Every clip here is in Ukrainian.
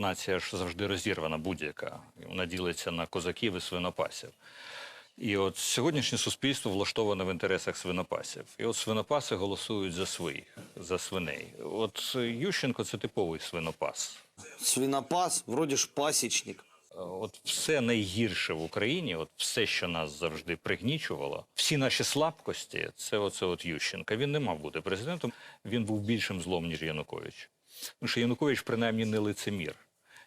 нація ж завжди розірвана будь-яка. Вона ділиться на козаків і свинопасів. І от сьогоднішнє суспільство влаштоване в інтересах свинопасів. І от свинопаси голосують за своїх, за свиней. От Ющенко це типовий свинопас. Свинопас, вроде ж пасечник. Е, От все найгірше в Україні, от все, що нас завжди пригнічувало, всі наші слабкості, це оце от Ющенка. Він не мав бути президентом. Він був більшим злом, ніж Янукович. Тому що Янукович, принаймні, не лицемір.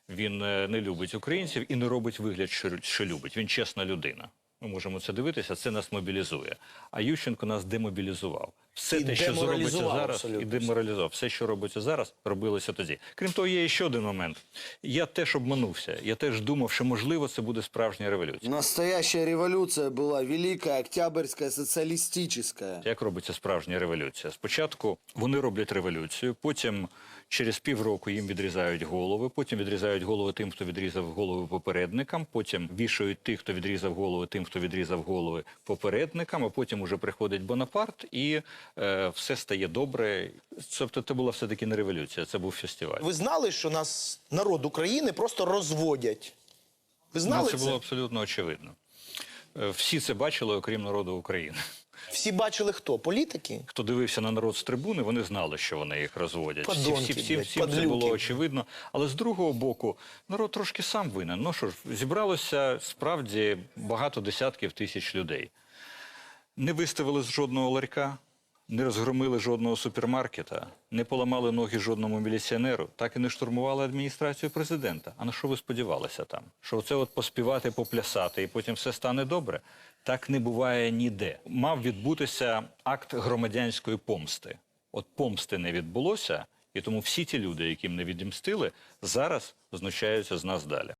Він е, не любить українців і не робить вигляд, що, любить. Він чесна людина. Ми можемо це дивитися, це нас мобілізує. А Ющенко нас демобілізував. Все І те, що робиться деморалізував зараз, абсолютно і деморалізував. Все, що робиться зараз, робилося тоді. Крім того, є ще один момент. Я теж обманувся. Я теж думав, що можливо це буде справжня революція. Настоящая революция была великая, октябрьская, социалистическая. Як робиться справжня революція? Спочатку вони роблять революцію, потім через півроку їм відрізають голови, потім відрізають голови тим, хто відрізав голови попередникам, потім вішають тих, хто відрізав голови тим, хто відрізав голови попередникам, а потім уже приходить Бонапарт і все стає добре. Тобто це була все-таки не революція, це був фестиваль. Ви знали, що нас народ України просто розводять? Ви знали Ну, це? це було абсолютно очевидно. Е, Всі це бачили, окрім народу України. Всі бачили хто? Політики? Хто дивився на народ з трибуни, вони знали, що вони їх розводять. Подонки, всі, всім, блядь, всім це було очевидно. Але з другого боку, народ трошки сам винен. Ну що ж, зібралося справді багато десятків тисяч людей. Не виставили з жодного ларька, не розгромили жодного супермаркета, не поламали ноги жодному міліціонеру, так і не штурмували адміністрацію президента. А на що ви сподівалися там? Що це от поспівати, поплясати, і потім все стане добре? Так не буває ніде. Мав відбутися акт громадянської помсти. От помсти не відбулося, і тому всі ті люди, яким не відімстили, зараз знущаються з нас далі.